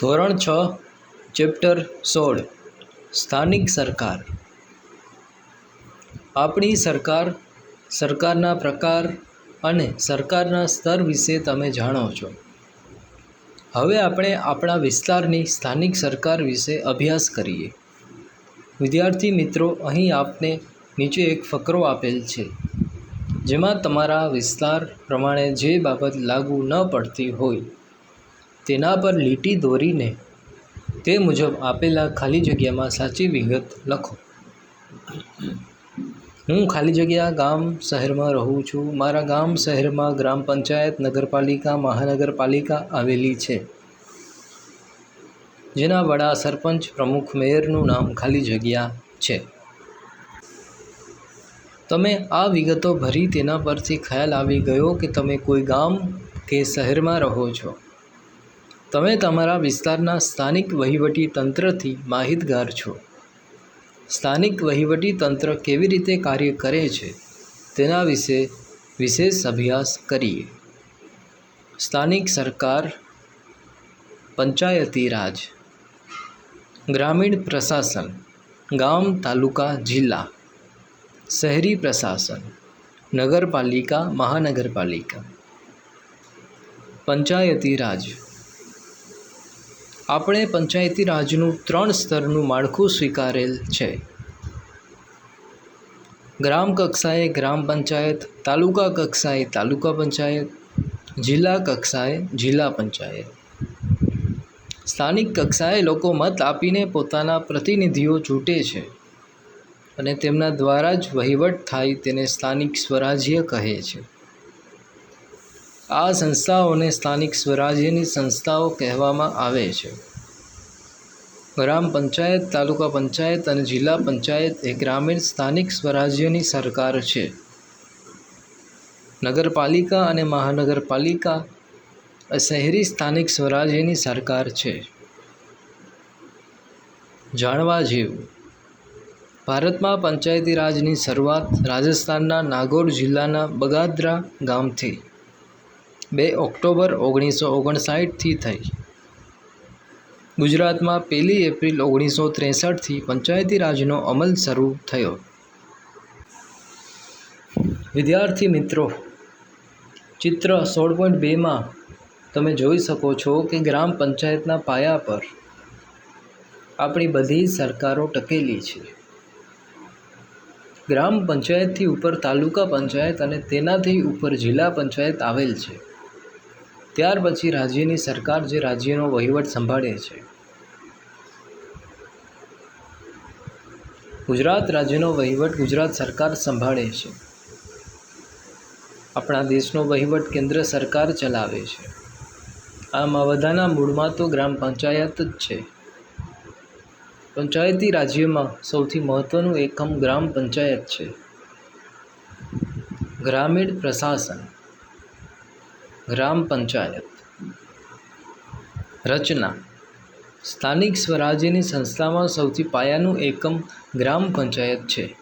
ધોરણ છ, ચેપ્ટર સોળ, સ્થાનિક સરકાર. આપણી સરકાર, સરકારના પ્રકાર અને સરકારના સ્તર વિશે તમે જાણો છો. હવે આપણે આપણા વિસ્તારની સ્થાનિક સરકાર વિશે અભ્યાસ કરીએ. વિદ્યાર્થી મિત્રો, અહીં આપને નીચે એક ફકરો આપેલ છે, જેમાં તમારા વિસ્તાર પ્રમાણે જે બાબત લાગુ ન પડતી હોય તેના પર લીટી દોરીને તે મુજબ આપેલા ખાલી જગ્યામાં સાચી વિગત લખો. હું ખાલી જગ્યા ગામ શહેરમાં રહું છું. મારા ગામ શહેરમાં ગ્રામ પંચાયત, નગરપાલિકા, મહાનગરપાલિકા આવેલી છે. જેના વડા સરપંચ, પ્રમુખ, મેયરનું નામ ખાલી જગ્યા છે. તમે આ વિગતો ભરી તેના પરથી ખ્યાલ આવી ગયો કે તમે કોઈ ગામ કે શહેરમાં રહો છો. તમે તમારા વિસ્તારના સ્થાનિક વહીવટી તંત્રથી માહિતગાર છો. સ્થાનિક વહીવટી તંત્ર કેવી રીતે કાર્ય કરે છે તેના વિશે વિશેષ અભ્યાસ કરીએ. સ્થાનિક સરકાર, પંચાયતી રાજ, ગ્રામીણ પ્રશાસન, ગામ, તાલુકા, જિલ્લા, શહેરી પ્રશાસન, નગરપાલિકા, મહાનગરપાલિકા. પંચાયતી રાજ આપણે પંચાયતી રાજનું ત્રણ સ્તરનું માળખું સ્વીકારેલ છે. ગ્રામ કક્ષાએ ગ્રામ પંચાયત, તાલુકા કક્ષાએ તાલુકા પંચાયત, જિલ્લા કક્ષાએ જિલ્લા પંચાયત. સ્થાનિક કક્ષાએ લોકો મત આપીને પોતાના પ્રતિનિધિઓ ચૂંટે છે અને તેમના દ્વારા જ વહીવટ થાય તેને સ્થાનિક સ્વરાજ્ય કહે છે. આ સંસ્થાઓને સ્થાનિક સ્વરાજ્યની સંસ્થાઓ કહેવામાં આવે છે. ગ્રામ પંચાયત, તાલુકા પંચાયત અને જિલ્લા પંચાયત એ ગ્રામીણ સ્થાનિક સ્વરાજ્યની સરકાર છે. નગરપાલિકા અને મહાનગરપાલિકા એ શહેરી સ્થાનિક સ્વરાજ્યની સરકાર છે. જાણવા જેવું, ભારતમાં પંચાયતી રાજની શરૂઆત રાજસ્થાનના નાગોર જિલ્લાના બગાદરા ગામથી બે ઓક્ટોબર ઓગણીસો ઓગણસાઠથી થઈ. ગુજરાતમાં પહેલી એપ્રિલ ઓગણીસો ત્રેસઠથી પંચાયતી રાજનો અમલ શરૂ થયો. વિદ્યાર્થી મિત્રો, ચિત્ર સોળ પોઈન્ટ બેમાં તમે જોઈ શકો છો કે ગ્રામ પંચાયતના પાયા પર આપણી બધી સરકારો ટકેલી છે. ગ્રામ પંચાયતથી ઉપર તાલુકા પંચાયત અને તેનાથી ઉપર જિલ્લા પંચાયત આવેલ છે. ત્યાર પછી રાજ્યની સરકાર જે રાજ્યનો વહીવટ સંભાળે છે. ગુજરાત રાજ્યનો વહીવટ ગુજરાત સરકાર સંભાળે છે. આપણા દેશનો વહીવટ કેન્દ્ર સરકાર ચલાવે છે. આમ બધાના મૂળમાં તો ગ્રામ પંચાયત જ છે. પંચાયતી રાજ્યમાં સૌથી મહત્ત્વનું એકમ ગ્રામ પંચાયત છે. ગ્રામીણ પ્રશાસન. ગ્રામ પંચાયત. રચના. સ્થાનિક સ્વરાજ્યની સંસ્થામાં સૌથી પાયાનું એકમ ગ્રામ પંચાયત છે.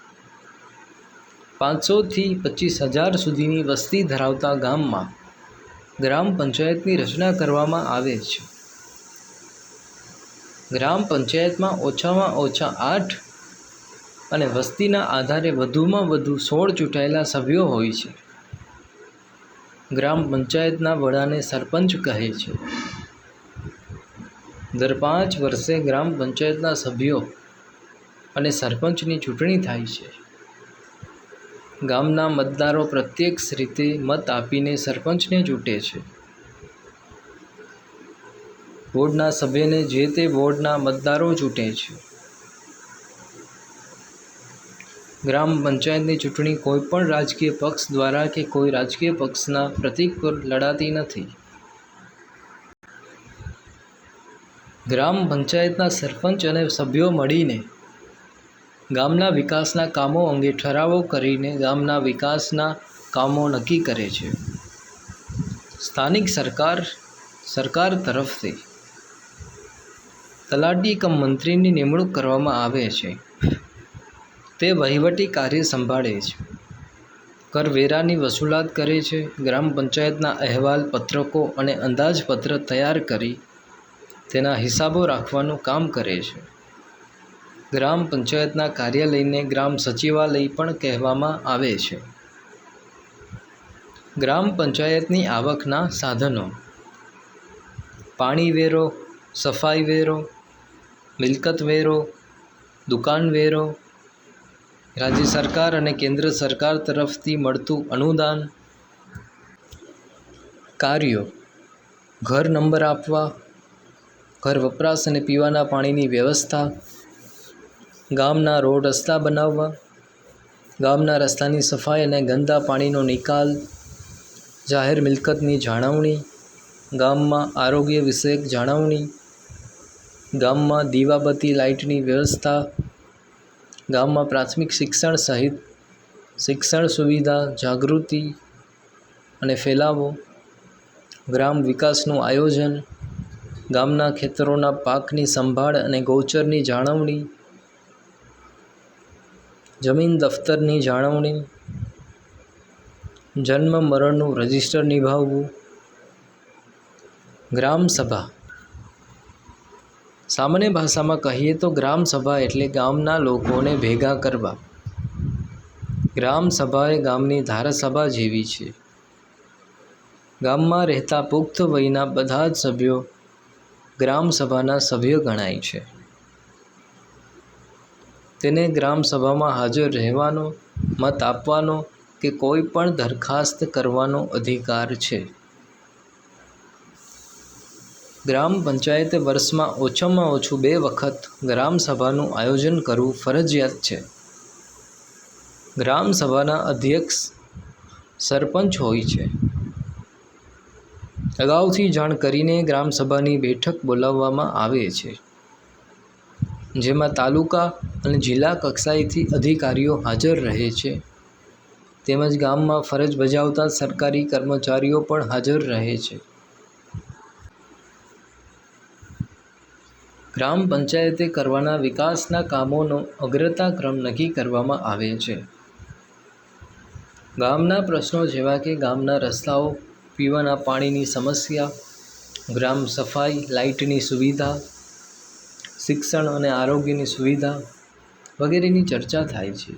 પાંચસોથી પચીસ હજાર સુધીની વસ્તી ધરાવતા ગામમાં ગ્રામ પંચાયતની રચના કરવામાં આવે છે. ગ્રામ પંચાયતમાં ઓછામાં ઓછા આઠ અને વસ્તીના આધારે વધુમાં વધુ સોળ ચૂંટાયેલા સભ્યો હોય છે. ગ્રામ પંચાયતના વડાને સરપંચ કહે છે. દર પાંચ વર્ષે ગ્રામ પંચાયતના સભ્યો અને સરપંચની ચૂંટણી થાય છે. ગામના મતદારો પ્રત્યક્ષ રીતે મત આપીને સરપંચને ચૂંટે છે. વોર્ડના સભ્યને જે તે વોર્ડના મતદારો ચૂંટે છે. ગ્રામ પંચાયતની ચૂંટણી કોઈ પણ રાજકીય પક્ષ દ્વારા કે કોઈ રાજકીય પક્ષના પ્રતીક પર લડાતી નથી. ગ્રામ પંચાયતના સરપંચ અને સભ્યો મળીને ગામના વિકાસના કામો અંગે ઠરાવો કરીને ગામના વિકાસના કામો નક્કી કરે છે. સ્થાનિક સરકાર સરકાર તરફથી તલાટી કમ મંત્રીની નિમણૂક કરવામાં આવે છે. તે વહીવટી કાર્ય સંભાળે છે. કરવેરાની વસૂલાત કરે છે. ગ્રામ પંચાયતના અહેવાલ, પત્રકો અને અંદાજપત્ર તૈયાર કરી તેના હિસાબો રાખવાનું કામ કરે છે. ગ્રામ પંચાયતના કાર્યાલયને ગ્રામ સચિવાલય પણ કહેવામાં આવે છે. ગ્રામ પંચાયતની આવકના સાધનો. પાણી વેરો, સફાઈ વેરો, મિલકત વેરો, દુકાન વેરો રાજ્ય સરકાર અને કેન્દ્ર સરકાર તરફથી મળતું અનુદાન કાર્યો, ઘર નંબર આપવા, ઘર વપરાશ અને પીવાના પાણીની વ્યવસ્થા, ગામના રોડ રસ્તા બનાવવા, ગામના રસ્તાની સફાઈ અને ગંદા પાણીનો નિકાલ, જાહેર મિલકતની જાળવણી, ગામમાં આરોગ્ય વિષયક જાળવણી, ગામમાં દીવાબત્તી લાઇટની વ્યવસ્થા ગામમાં પ્રાથમિક શિક્ષણ સહિત શિક્ષણ સુવિધા, જાગૃતિ અને ફેલાવો, ગ્રામ વિકાસનું આયોજન, ગામના ખેતરોના પાકની સંભાળ અને ગૌચરની જાળવણી, જમીન દફતરની જાળવણી, જન્મ મરણનું રજિસ્ટર નિભાવવું ગ્રામ સભા સામાન્ય ભાષામાં કહીએ તો ગ્રામસભા એટલે ગામના લોકોને ભેગા કરવા. ગ્રામસભા એ ગામની ધારાસભા જેવી છે. ગામમાં રહેતા પુખ્ત વયના બધા જ સભ્યો ગ્રામસભાના સભ્યો ગણાય છે. તેને ગ્રામસભામાં હાજર રહેવાનો, મત આપવાનો કે કોઈ પણ દરખાસ્ત કરવાનો અધિકાર છે. ગ્રામ પંચાયતે વર્ષમાં ઓછામાં ઓછું બે વખત ગ્રામસભાનું આયોજન કરવું ફરજિયાત છે. ગ્રામસભાના અધ્યક્ષ સરપંચ હોય છે. અગાઉથી જાણ કરીને ગ્રામસભાની બેઠક બોલાવવામાં આવે છે. જેમાં તાલુકા અને જિલ્લા કક્ષાએથી અધિકારીઓ હાજર રહે છે. તેમજ ગામમાં ફરજ બજાવતા સરકારી કર્મચારીઓ પણ હાજર રહે છે. ગ્રામ પંચાયતે કરવાના વિકાસના કામોનો અગ્રતા ક્રમ નક્કી કરવામાં આવે છે. ગામના પ્રશ્નો જેવા કે ગામના રસ્તાઓ, પીવાના પાણીની સમસ્યા, ગ્રામ સફાઈ, લાઇટની સુવિધા, શિક્ષણ અને આરોગ્યની સુવિધા વગેરેની ચર્ચા થાય છે.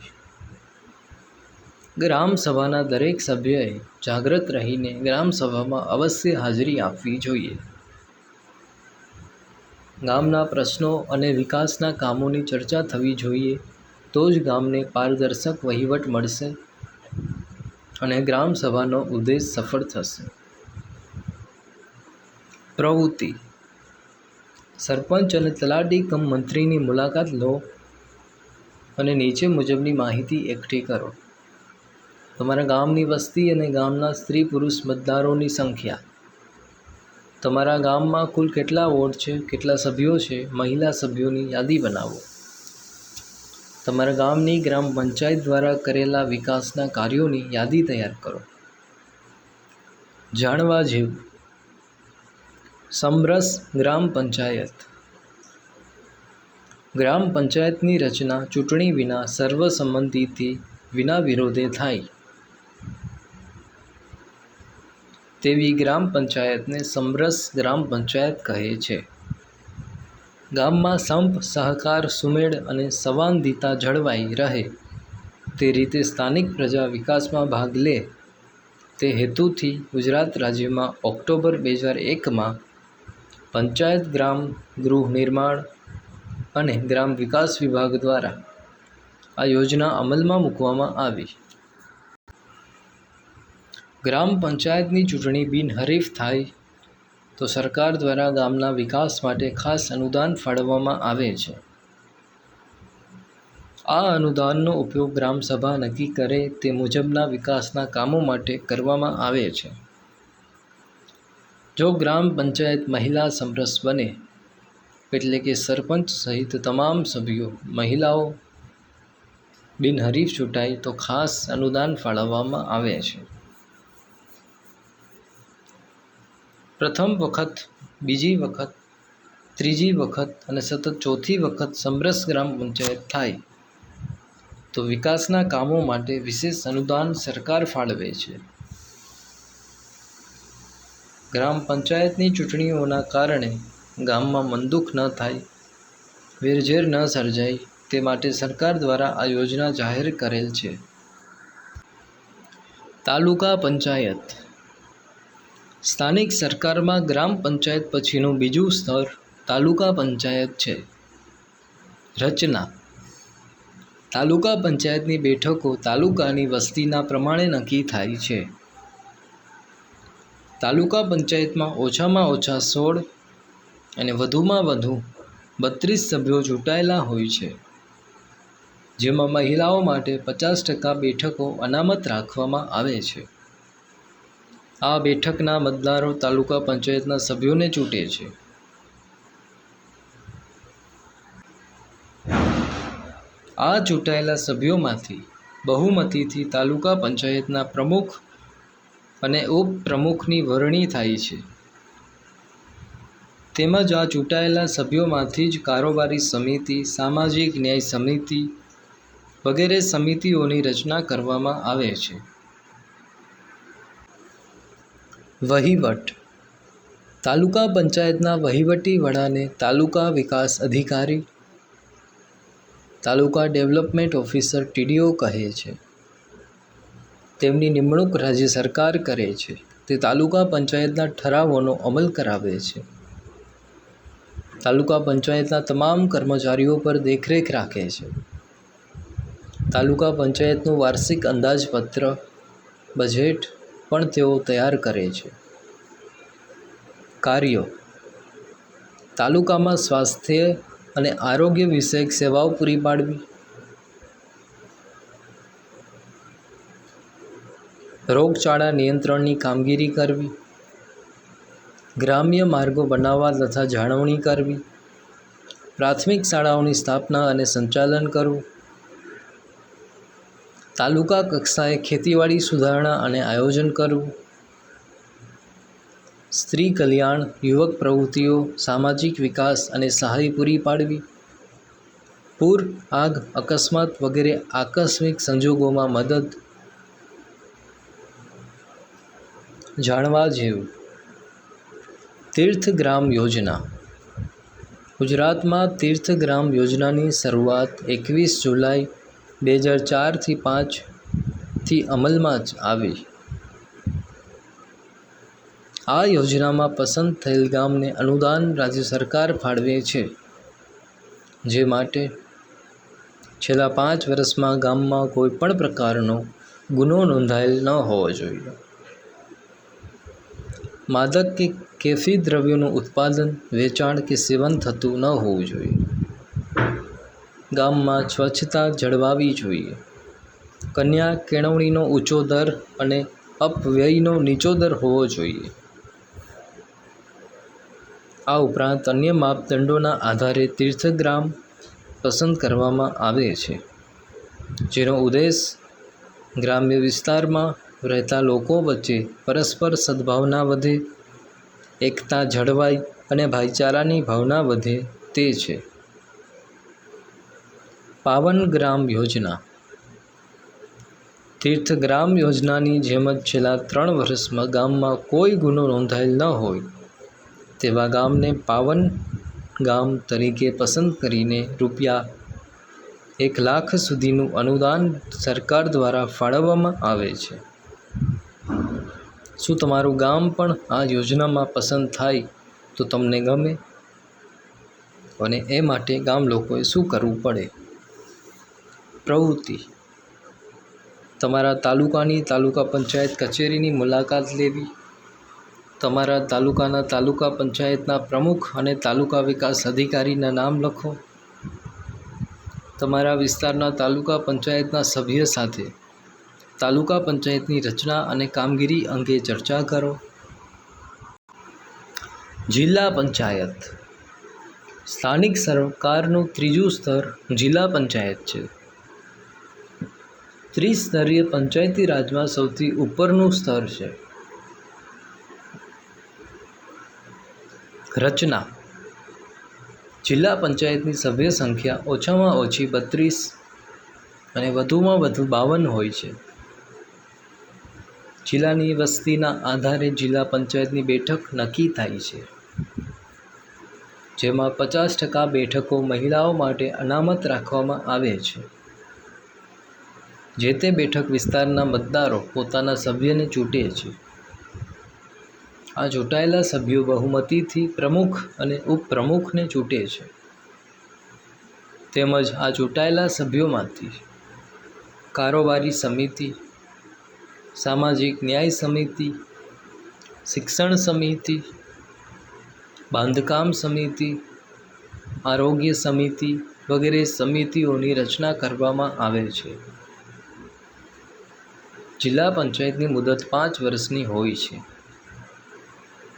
ગ્રામ સભાના દરેક સભ્યએ જાગૃત રહીને ગ્રામ સભામાં અવશ્ય હાજરી આપવી જોઈએ. ગામના પ્રશ્નો અને વિકાસના કામોની ચર્ચા થવી જોઈએ, તો જ ગામને પારદર્શક વહીવટ મળશે અને ગ્રામસભાનો ઉદ્દેશ સફળ થશે. પ્રવૃત્તિ. સરપંચ અને તલાટી કમ મંત્રીની મુલાકાત લો અને નીચે મુજબની માહિતી એકઠી કરો. તમારા ગામની વસ્તી અને ગામના સ્ત્રી પુરુષ મતદારોની સંખ્યા. તમારા ગામમાં કુલ કેટલા વોર્ડ છે? કેટલા સભ્યો છે? મહિલા સભ્યોની યાદી બનાવો. તમારા ગામની ગ્રામ પંચાયત દ્વારા કરેલા વિકાસના કાર્યોની યાદી તૈયાર કરો. જાણવા જેવું. સમરસ ગ્રામ પંચાયત. ગ્રામ પંચાયતની રચના ચૂંટણી વિના સર્વસંમતિથી વિના વિરોધે થાય. તેવી ગ્રામ પંચાયતને સમરસ ગ્રામ પંચાયત કહે છે. ગામમાં સંપ, સહકાર, સુમેળ અને સંવાદિતા જળવાઈ રહે. તે રીતે સ્થાનિક પ્રજા વિકાસમાં ભાગ લે. તે હેતુથી ગુજરાત રાજ્યમાં ઓક્ટોબર બે હજાર એકમાં પંચાયત ગ્રામ, ગૃહ નિર્માણ અને ગ્રામ વિકાસ વિભાગ દ્વારા આ યોજના અમલમાં મૂકવામાં આવી. ગ્રામ પંચાયતની ચૂંટણી બિનહરીફ થાય તો સરકાર દ્વારા ગામના વિકાસ માટે ખાસ અનુદાન ફાળવવામાં આવે છે. આ અનુદાનનો ઉપયોગ ગ્રામસભા નક્કી કરે તે મુજબના વિકાસના કામો માટે કરવામાં આવે છે. જો ગ્રામ પંચાયત મહિલા સમરસ બને, એટલે કે સરપંચ સહિત તમામ સભ્યો, મહિલાઓ બિનહરીફ ચૂંટાય તો ખાસ અનુદાન ફાળવવામાં આવે છે. પ્રથમ વખત, બીજી વખત, ત્રીજી વખત અને સતત ચોથી વખત સમરસ ગ્રામ પંચાયત થાય. તો વિકાસના કામો માટે વિશેષ અનુદાન સરકાર ફાળવે છે. ગ્રામ પંચાયતની ચૂંટણીઓના કારણે ગામમાં મનદુખ ન થાય, વેરઝેર ન સર્જાય તે માટે સરકાર દ્વારા આ યોજના જાહેર કરેલ છે. તાલુકા પંચાયત સ્થાનિક સરકારમાં ગ્રામ પંચાયત પછીનું બીજું સ્તર તાલુકા પંચાયત છે. રચના. તાલુકા પંચાયતની બેઠકો તાલુકાની વસ્તીના પ્રમાણે નક્કી થાય છે. તાલુકા પંચાયતમાં ઓછામાં ઓછા સોળ અને વધુમાં વધુ બત્રીસ સભ્યો ચૂંટાયેલા હોય છે. જેમાં મહિલાઓ માટે પચાસ ટકા બેઠકો અનામત રાખવામાં આવે છે. આ બેઠકના મતદારો તાલુકા પંચાયતના સભ્યોને ચૂંટે છે. આ ચૂંટાયેલા સભ્યોમાંથી બહુમતીથી તાલુકા પંચાયતના પ્રમુખ અને ઉપપ્રમુખની વરણી થાય છે. તેમજ આ ચૂંટાયેલા સભ્યોમાંથી જ કારોબારી સમિતિ, સામાજિક ન્યાય સમિતિ વગેરે સમિતિઓની રચના કરવામાં આવે છે. વહીવટ. તાલુકા પંચાયતના વહીવટી વડાને તાલુકા વિકાસ અધિકારી, તાલુકા ડેવલપમેન્ટ ઓફિસર ટીડીઓ કહે છે. તેમની નિમણૂક રાજ્ય સરકાર કરે છે. તે તાલુકા પંચાયતના ઠરાવોનો અમલ કરાવે છે. તાલુકા પંચાયતના તમામ કર્મચારીઓ પર દેખરેખ રાખે છે. તાલુકા પંચાયતનું વાર્ષિક અંદાજપત્ર, બજેટ પણ તેઓ તૈયાર કરે છે. કાર્યો. તાલુકામાં સ્વાસ્થ્ય અને આરોગ્ય વિષયક સેવાઓ પૂરી પાડવી. રોગચાળા નિયંત્રણની કામગીરી કરવી. ગ્રામ્ય માર્ગો બનાવવા તથા જાળવણી કરવી. પ્રાથમિક શાળાઓની સ્થાપના અને સંચાલન કરવું. તાલુકા કક્ષાએ ખેતીવાડી સુધારણા અને આયોજન કરવું. સ્ત્રી કલ્યાણ, યુવક પ્રવૃત્તિઓ, સામાજિક વિકાસ અને સહાય પૂરી પાડવી. પૂર, આગ, અકસ્માત વગેરે આકસ્મિક સંજોગોમાં મદદ. જાણવા જેવું. તીર્થગ્રામ યોજના. ગુજરાતમાં તીર્થગ્રામ યોજનાની શરૂઆત એકવીસ જુલાઈ બે હજાર ચારથી પાંચથી અમલમાં જ આવી. આ યોજનામાં પસંદ થયેલ ગામને અનુદાન રાજ્ય સરકાર ફાળવે છે, જે માટે છેલ્લા પાંચ વર્ષમાં ગામમાં કોઈ પણ પ્રકારનો ગુનો નોંધાયેલ ન હોવો જોઈએ. માદક કે કેફી દ્રવ્યોનું ઉત્પાદન, વેચાણ કે સેવન થતું ન હોવું જોઈએ. ગામમાં સ્વચ્છતા જળવાવી જોઈએ. કન્યા કેળવણીનો ઊંચો દર અને અપવ્યયનો નીચો દર હોવો જોઈએ. આ ઉપરાંત અન્ય માપદંડોના આધારે તીર્થગ્રામ પસંદ કરવામાં આવે છે, જેનો ઉદ્દેશ ગ્રામ્ય વિસ્તારમાં રહેતા લોકો વચ્ચે પરસ્પર સદ્ભાવના વધે, એકતા જળવાય અને ભાઈચારાની ભાવના વધે તે છે. પાવન ગ્રામ યોજના. તીર્થગ્રામ યોજનાની જેમ જ છેલ્લા ત્રણ વર્ષમાં ગામમાં કોઈ ગુનો નોંધાયેલ ન હોય, તેવા ગામને પાવન ગામ તરીકે પસંદ કરીને રૂપિયા એક લાખ સુધીનું અનુદાન સરકાર દ્વારા ફાળવવામાં આવે છે. શું તમારું ગામ પણ આ યોજનામાં પસંદ થાય તો તમને ગમે? અને એ માટે ગામ લોકોએ શું કરવું પડે? પ્રવૃત્તિ. તમારા તાલુકાની તાલુકા પંચાયત કચેરીની મુલાકાત લેવી, તમારા તાલુકાના તાલુકા પંચાયતના પ્રમુખ અને તાલુકા વિકાસ અધિકારીના નામ લખો. તમારા વિસ્તારના તાલુકા પંચાયતના સભ્ય સાથે તાલુકા પંચાયતની રચના અને કામગીરી અંગે ચર્ચા કરો. જિલ્લા પંચાયત. સ્થાનિક સરકારનું ત્રીજું સ્તર જિલ્લા પંચાયત છે. ત્રિસ્તરીય પંચાયતી રાજમાં સૌથી ઉપરનું સ્તર છે. રચના. જિલ્લા પંચાયતની સભ્ય સંખ્યા ઓછામાં ઓછી બત્રીસ અને વધુમાં વધુ બાવન હોય છે. જિલ્લાની વસ્તીના આધારે જિલ્લા પંચાયતની બેઠક નક્કી થાય છે. જેમાં પચાસ ટકા બેઠકો મહિલાઓ માટે અનામત રાખવામાં આવે છે. જે તે બેઠક વિસ્તારના મતદારો પોતાના સભ્યને ચૂંટે છે. આ ચૂંટાયેલા સભ્યો બહુમતીથી પ્રમુખ અને ઉપપ્રમુખને ચૂંટે છે. તેમજ આ ચૂંટાયેલા સભ્યોમાંથી કારોબારી સમિતિ, સામાજિક ન્યાય સમિતિ, શિક્ષણ સમિતિ, બાંધકામ સમિતિ, આરોગ્ય સમિતિ વગેરે સમિતિઓની રચના કરવામાં આવે છે. જિલ્લા પંચાયતની મુદત પાંચ વર્ષની હોય છે.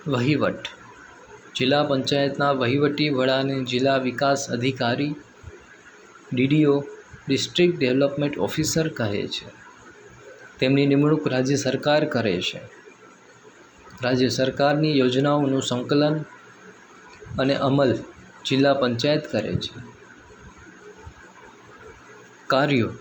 વહીવટ. જિલ્લા પંચાયતના વહીવટી વડાને જિલ્લા વિકાસ અધિકારી, ડીડીઓ, ડિસ્ટ્રિક્ટ ડેવલપમેન્ટ ઓફિસર કહે છે. તેમની નિમણૂક રાજ્ય સરકાર કરે છે. રાજ્ય સરકારની યોજનાઓનું સંકલન અને અમલ જિલ્લા પંચાયત કરે છે. કાર્યો.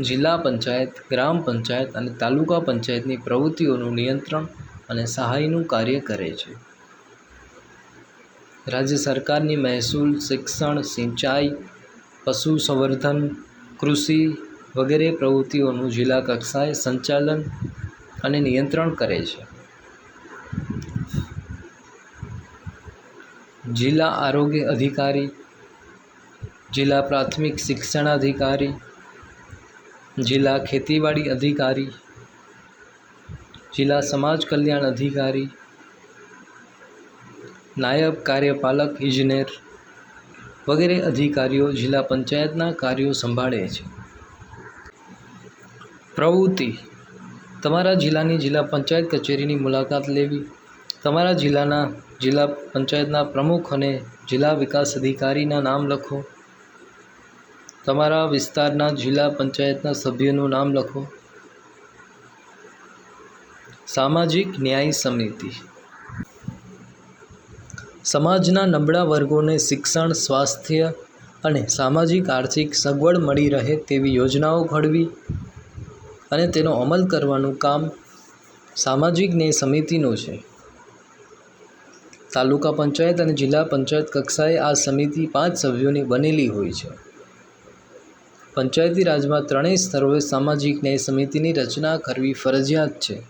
જિલ્લા પંચાયત, ગ્રામ પંચાયત અને તાલુકા પંચાયતની પ્રવૃત્તિઓનું નિયંત્રણ અને સહાયનું કાર્ય કરે છે. રાજ્ય સરકારની મહેસૂલ શિક્ષણ, સિંચાઈ, પશુ સંવર્ધન, કૃષિ વગેરે પ્રવૃત્તિઓનું જિલ્લા કક્ષાએ સંચાલન અને નિયંત્રણ કરે છે. જિલ્લા આરોગ્ય અધિકારી, જિલ્લા પ્રાથમિક શિક્ષણાધિકારી જિલ્લા ખેતીવાડી અધિકારી, જિલ્લા સમાજ કલ્યાણ અધિકારી, નાયબ કાર્યપાલક ઇજનેર વગેરે અધિકારીઓ જિલ્લા પંચાયતના કાર્યો સંભાળે છે. પ્રવૃત્તિ. તમારા જિલ્લાની જિલ્લા પંચાયત કચેરીની મુલાકાત લેવી. તમારા જિલ્લાના જિલ્લા પંચાયતના પ્રમુખ અને જિલ્લા વિકાસ અધિકારીના નામ લખો. તમારા વિસ્તારના જિલ્લા પંચાયતના સભ્યનું નામ લખો. સામાજિક ન્યાય સમિતિ. સમાજના નબળા વર્ગોને શિક્ષણ, સ્વાસ્થ્ય અને સામાજિક આર્થિક સગવડ મળી રહે તેવી યોજનાઓ ઘડવી અને તેનો અમલ કરવાનું કામ સામાજિક ન્યાય સમિતિનું છે. તાલુકા પંચાયત અને જિલ્લા પંચાયત કક્ષાએ આ સમિતિ પાંચ સભ્યોની બનેલી હોય છે. પંચાયતી રાજમાં ત્રણેય સ્તરોએ સામાજિક ન્યાય સમિતિની રચના કરવી ફરજિયાત છે.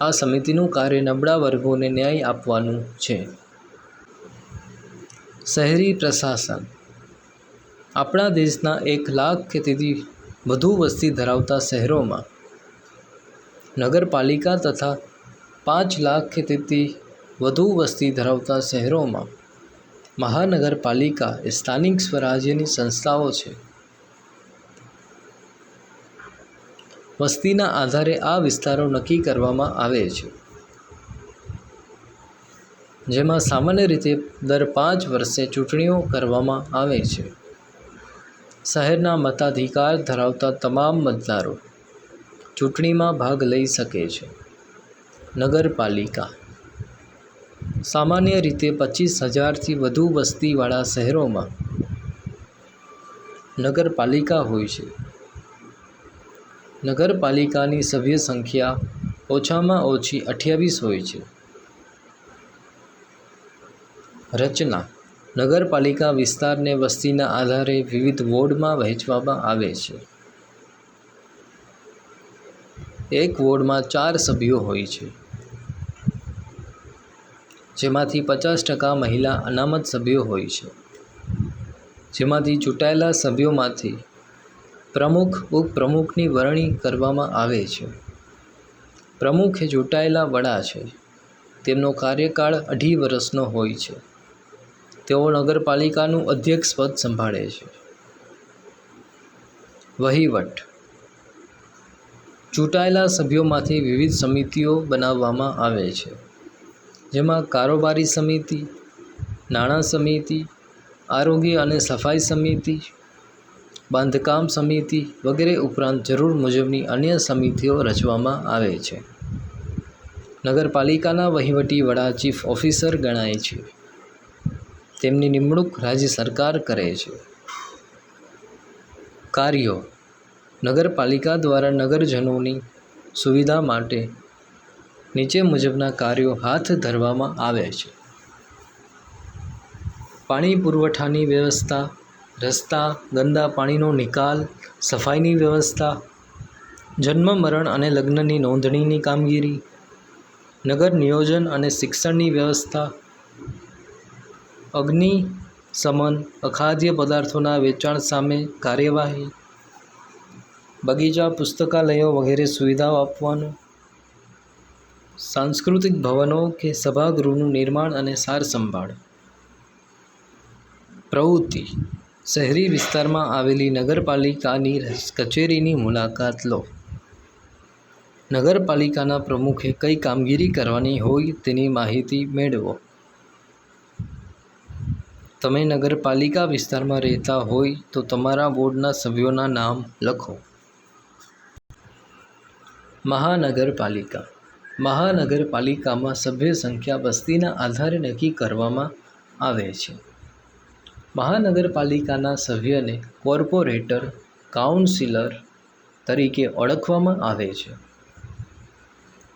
આ સમિતિનું કાર્ય નબળા વર્ગોને ન્યાય આપવાનું છે. શહેરી પ્રશાસન. આપણા દેશના એક લાખ કે તેથી વધુ વસ્તી ધરાવતા શહેરોમાં નગરપાલિકા તથા પાંચ લાખ કે તેથી વધુ વસ્તી ધરાવતા શહેરોમાં મહાનગરપાલિકા એ સ્થાનિક સ્વરાજ્યની સંસ્થાઓ છે. વસ્તીના આધારે આ વિસ્તારો નક્કી કરવામાં આવે છે. જેમાં સામાન્ય રીતે દર પાંચ વર્ષે ચૂંટણીઓ કરવામાં આવે છે. શહેરના મતાધિકાર ધરાવતા તમામ મતદારો ચૂંટણીમાં ભાગ લઈ શકે છે. નગરપાલિકા સામાન્ય રીતે પચીસ હજારથી વધુ વસ્તીવાળા શહેરોમાં નગરપાલિકા હોય છે. નગરપાલિકાની સભ્ય સંખ્યા ઓછામાં ઓછી અઠ્યાવીસ હોય છે. રચના. નગરપાલિકા વિસ્તારને વસ્તીના આધારે વિવિધ વોર્ડમાં વહેંચવામાં આવે છે. એક વોર્ડમાં ચાર સભ્યો હોય છે. જેમાંથી પચાસ ટકા મહિલા અનામત સભ્યો હોય છે. જેમાંથી ચૂંટાયેલા સભ્યોમાંથી પ્રમુખ, ઉપપ્રમુખની વરણી કરવામાં આવે છે. પ્રમુખ એ ચૂંટાયેલા વડા છે. તેમનો કાર્યકાળ અઢી વર્ષનો હોય છે. તેઓ નગરપાલિકાનું અધ્યક્ષ પદ સંભાળે છે. વહીવટ. ચૂંટાયેલા સભ્યોમાંથી વિવિધ સમિતિઓ બનાવવામાં આવે છે. જેમાં કારોબારી સમિતિ, નાણાં સમિતિ, આરોગ્ય અને સફાઈ સમિતિ, બાંધકામ સમિતિ વગેરે ઉપરાંત જરૂર મુજબની અન્ય સમિતિઓ રચવામાં આવે છે. નગરપાલિકાના વહીવટી વડા ચીફ ઓફિસર ગણાય છે. તેમની નિમણૂક રાજ્ય સરકાર કરે છે. કાર્યો. નગરપાલિકા દ્વારા નગરજનોની સુવિધા માટે નીચે મુજબના કાર્યો હાથ ધરવામાં આવે છે. પાણી પુરવઠાની વ્યવસ્થા, રસ્તા, ગંદા પાણીનો નિકાલ, સફાઈની વ્યવસ્થા, જન્મ, મરણ અને લગ્નની નોંધણીની કામગીરી, નગર નિયોજન અને શિક્ષણની વ્યવસ્થા, અગ્નિ, સમન, અખાદ્ય પદાર્થોના વેચાણ સામે કાર્યવાહી, બગીચા, પુસ્તકાલયો વગેરે સુવિધાઓ આપવાનું સાંસ્કૃતિક ભવનો કે સભાગૃહનું નિર્માણ અને સાર સંભાળ. પ્રવૃત્તિ. શહેરી વિસ્તારમાં આવેલી નગરપાલિકાની કચેરીની મુલાકાત લો. નગરપાલિકાના પ્રમુખે કઈ કામગીરી કરવાની હોય તેની માહિતી મેળવો. તમે નગરપાલિકા વિસ્તારમાં રહેતા હોય તો તમારા વોર્ડના સભ્યોના નામ લખો. મહાનગરપાલિકા. મહાનગરપાલિકામાં સભ્ય સંખ્યા વસ્તીના આધારે નક્કી કરવામાં આવે છે. મહાનગરપાલિકાના સભ્યને કોર્પોરેટર, કાઉન્સિલર તરીકે ઓળખવામાં આવે છે.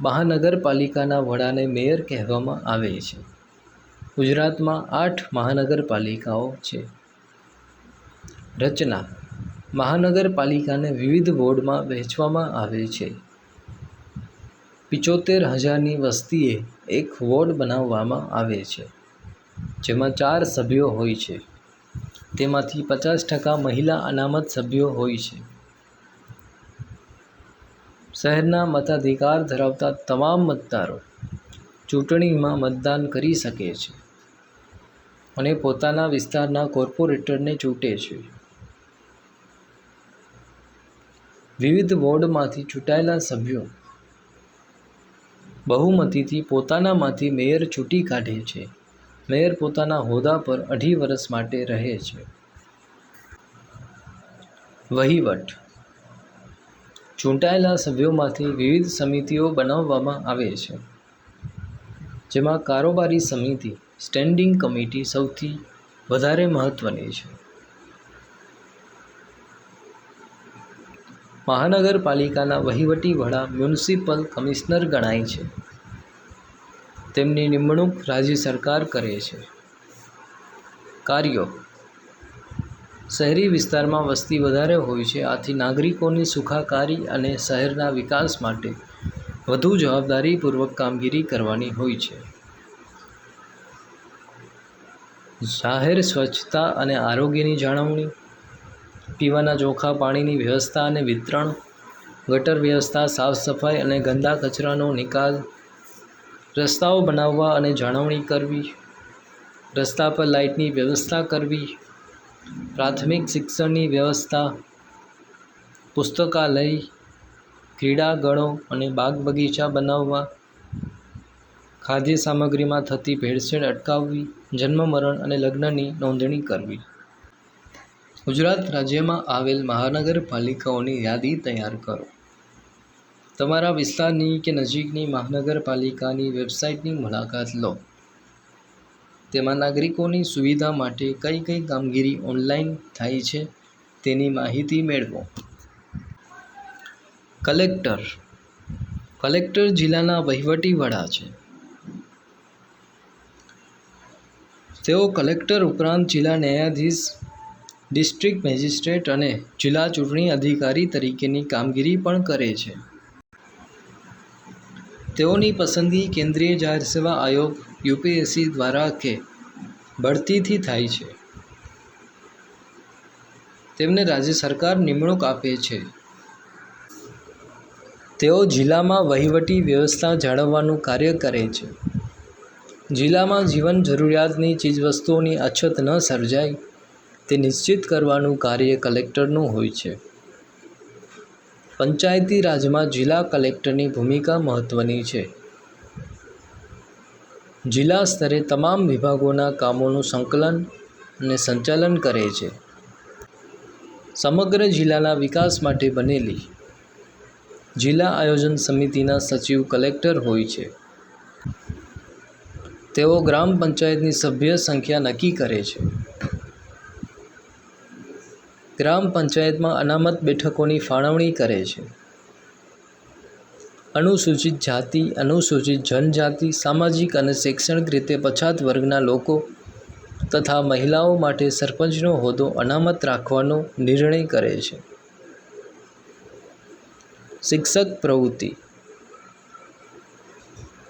મહાનગરપાલિકાના વડાને મેયર કહેવામાં આવે છે. ગુજરાતમાં આઠ મહાનગરપાલિકાઓ છે. રચના. મહાનગરપાલિકાને વિવિધ વોર્ડમાં વહેંચવામાં આવે છે. પિચોતેર હજારની વસ્તીએ એક વોર્ડ બનાવવામાં આવે છે, જેમાં ચાર સભ્યો હોય છે. તેમાંથી પચાસ ટકા મહિલા અનામત સભ્યો હોય છે. શહેરના મતાધિકાર ધરાવતા તમામ મતદારો ચૂંટણીમાં મતદાન કરી શકે છે અને પોતાના વિસ્તારના કોર્પોરેટરને ચૂંટે છે. વિવિધ વોર્ડમાંથી ચૂંટાયેલા સભ્યો બહુમતીથી પોતાનામાંથી મેયર ચૂંટી કાઢે છે. મેયર પોતાના હોદ્દા પર અઢી વર્ષ માટે રહે છે. વહીવટ. ચૂંટાયેલા સભ્યોમાંથી વિવિધ સમિતિઓ બનાવવામાં આવે છે. જેમાં કારોબારી સમિતિ, સ્ટેન્ડિંગ કમિટી સૌથી વધારે મહત્ત્વની છે. મહાનગરપાલિકાના વહીવટી વડા મ્યુનિસિપલ કમિશનર ગણાય છે. તેમની નિમણૂક રાજ્ય સરકાર કરે છે. કાર્યો. શહેરી વિસ્તારમાં વસ્તી વધારે હોય છે, આથી નાગરિકોની સુખાકારી અને શહેરના વિકાસ માટે વધુ જવાબદારીપૂર્વક કામગીરી કરવાની હોય છે. જાહેર સ્વચ્છતા અને આરોગ્યની જાળવણી. પીવાના ચોખ્ખા પાણીની વ્યવસ્થા અને વિતરણ, ગટર વ્યવસ્થા, સાફ સફાઈ અને ગંદા કચરાનો નિકાલ, રસ્તાઓ બનાવવા અને જાળવણી કરવી, રસ્તા પર લાઇટની વ્યવસ્થા કરવી, પ્રાથમિક શિક્ષણની વ્યવસ્થા, પુસ્તકાલય ક્રીડાગણો અને બાગ બગીચા બનાવવા, ખાદ્ય સામગ્રીમાં થતી ભેળસેળ અટકાવવી, જન્મ મરણ અને લગ્નની નોંધણી કરવી. ગુજરાત રાજ્યમાં આવેલ મહાનગરપાલિકાઓની યાદી તૈયાર કરો. તમારા વિસ્તારની કે નજીકની મહાનગરપાલિકાની વેબસાઇટની મુલાકાત લો. તેમાં નાગરિકોની સુવિધા માટે કઈ કઈ કામગીરી ઓનલાઈન થાય છે તેની માહિતી મેળવો. કલેક્ટર. કલેક્ટર જિલ્લાના વહીવટી વડા છે. તેઓ કલેક્ટર ઉપરાંત જિલ્લા ન્યાયાધીશ ડિસ્ટ્રિક્ટ મેજિસ્ટ્રેટ અને જિલ્લા ચૂંટણી અધિકારી તરીકેની કામગીરી પણ કરે છે. તેઓની પસંદગી કેન્દ્રીય જાહેર સેવા આયોગ યુપીએસસી દ્વારા કે બઢતીથી થાય છે. તેમને રાજ્ય સરકાર નિમણૂક આપે છે. તેઓ જિલ્લામાં વહીવટી વ્યવસ્થા જાળવવાનું કાર્ય કરે છે. જિલ્લામાં જીવન જરૂરિયાતની ચીજવસ્તુઓની અછત ન સર્જાય તે નિશ્ચિત કરવાનું કાર્ય કલેક્ટરનું હોય છે. પંચાયતી રાજમાં જિલ્લા કલેક્ટરની ભૂમિકા મહત્ત્વની છે. જિલ્લા સ્તરે તમામ વિભાગોના કામોનું સંકલન અને સંચાલન કરે છે. સમગ્ર જિલ્લાના વિકાસ માટે બનેલી જિલ્લા આયોજન સમિતિના સચિવ કલેક્ટર હોય છે. તેઓ ગ્રામ પંચાયતની સભ્ય સંખ્યા નક્કી કરે છે. ગ્રામ પંચાયતમાં અનામત બેઠકોની ફાળવણી કરે છે. અનુસૂચિત જાતિ, અનુસૂચિત જનજાતિ, સામાજિક અને શૈક્ષણિક રીતે પછાત વર્ગના લોકો તથા મહિલાઓ માટે સરપંચનો હોદ્દો અનામત રાખવાનો નિર્ણય કરે છે. શિક્ષક પ્રવૃત્તિ.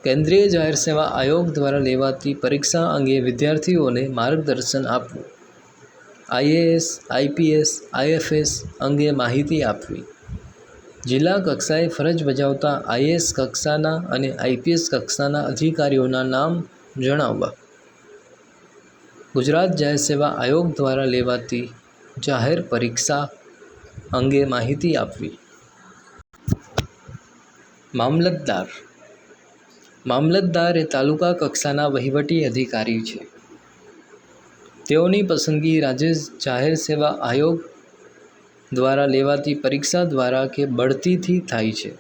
કેન્દ્રીય જાહેર સેવા આયોગ દ્વારા લેવાતી પરીક્ષા અંગે વિદ્યાર્થીઓને માર્ગદર્શન આપવું. આઈએએસ, આઈપીએસ, આઈએફએસ અંગે માહિતી આપવી. જિલ્લા કક્ષાએ ફરજ બજાવતા આઈએએસ કક્ષાના અને આઈપીએસ કક્ષાના અધિકારીઓના નામ જણાવવા. ગુજરાત જાહેર સેવા આયોગ દ્વારા લેવાતી જાહેર પરીક્ષા અંગે માહિતી આપવી. મામલતદાર. મામલતદાર એ તાલુકા કક્ષાના વહીવટી અધિકારી છે. તેઓની પસંદગી રાજ્ય જાહેર સેવા આયોગ દ્વારા લેવાતી પરીક્ષા દ્વારા કે બઢતીથી થાય છે.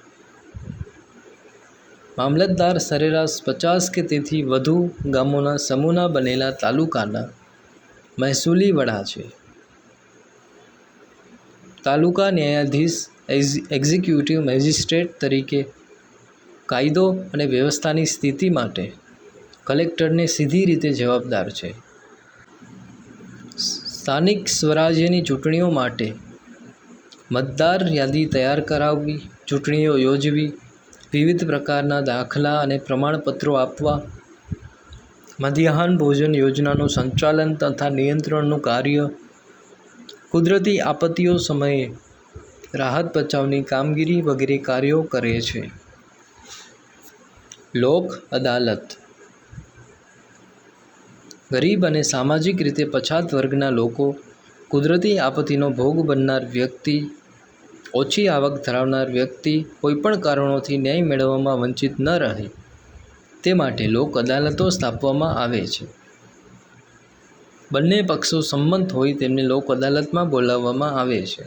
મામલતદાર સરેરાશ પચાસ કે તેથી વધુ ગામોના સમૂહના બનેલા તાલુકાના મહેસૂલી વડા છે. તાલુકા ન્યાયાધીશ એક્ઝિક્યુટિવ મેજિસ્ટ્રેટ તરીકે કાયદો અને વ્યવસ્થાની સ્થિતિ માટે કલેક્ટરને સીધી રીતે જવાબદાર છે. સ્થાનિક સ્વરાજ્યની ચૂંટણીઓ માટે મતદાર યાદી તૈયાર કરાવવી, ચૂંટણીઓ યોજવી, વિવિધ પ્રકારના દાખલા અને પ્રમાણપત્રો આપવા, મધ્યાહન ભોજન યોજનાનું સંચાલન તથા નિયંત્રણનું કાર્ય, કુદરતી આપત્તિઓ સમયે રાહત બચાવની કામગીરી વગેરે કાર્યો કરે છે. લોક અદાલત ગરીબ અને સામાજિક રીતે પછાત વર્ગના લોકો કુદરતી આપત્તિનો ભોગ બનનાર વ્યક્તિ, ઓછી આવક ધરાવનાર વ્યક્તિ કોઈપણ કારણોથી ન્યાય મેળવવામાં વંચિત ન રહે, તે માટે લોક અદાલતો સ્થાપવામાં આવે છે. બંને પક્ષો સંમત હોય તેમને લોક અદાલતમાં બોલાવવામાં આવે છે.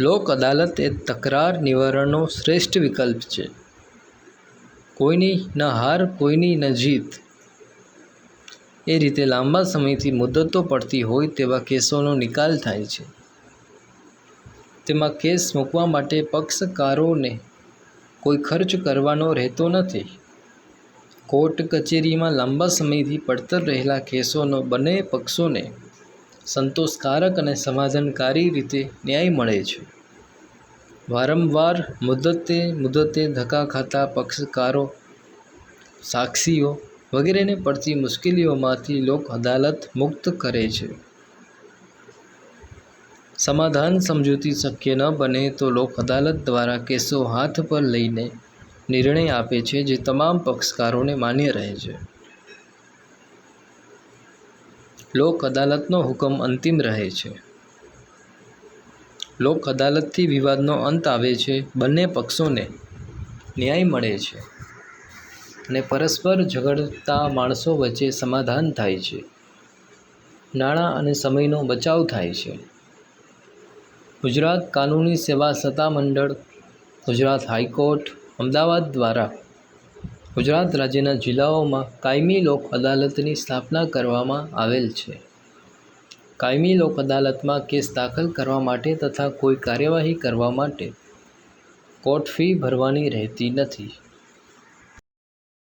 લોક અદાલત એ તકરાર નિવારણનો શ્રેષ્ઠ વિકલ્પ છે. કોઈની ન હાર, કોઈની ન જીત એ રીતે લાંબા સમયથી મુદ્દતો પડતી હોય તેવા કેસોનો નિકાલ થાય છે. તેમાં કેસ મૂકવા માટે પક્ષકારોને કોઈ ખર્ચ કરવાનો રહેતો નથી. કોર્ટ કચેરીમાં લાંબા સમયથી પડતર રહેલા કેસોનો બંને પક્ષોને સંતોષકારક અને સમાધાનકારી રીતે ન્યાય મળે છે. વારંવાર મુદ્દતે મુદ્દતે ધક્કા ખાતા પક્ષકારો, સાક્ષીઓ વગેરેને પડતી મુશ્કેલીઓમાંથી લોક અદાલત મુક્ત કરે છે. સમાધાન સમજૂતી શક્ય ન બને તો લોક અદાલત દ્વારા કેસો હાથ પર લઈને નિર્ણય આપે છે જે તમામ પક્ષકારોને માન્ય રહે છે. લોક અદાલતનો હુકમ અંતિમ રહે છે. લોક અદાલતથી વિવાદનો અંત આવે છે. બંને પક્ષોને ન્યાય મળે છે. અને પરસ્પર ઝઘડતા માણસો વચ્ચે સમાધાન થાય છે. નાણાં અને સમયનો બચાવ થાય છે. ગુજરાત કાનૂની સેવા સત્તામંડળ ગુજરાત હાઈકોર્ટ, અમદાવાદ દ્વારા ગુજરાત રાજ્યના જિલ્લાઓમાં કાયમી લોક અદાલતની સ્થાપના કરવામાં આવેલ છે. કાયમી લોક અદાલતમાં કેસ દાખલ કરવા માટે તથા કોઈ કાર્યવાહી કરવા માટે કોર્ટ ફી ભરવાની રહેતી નથી.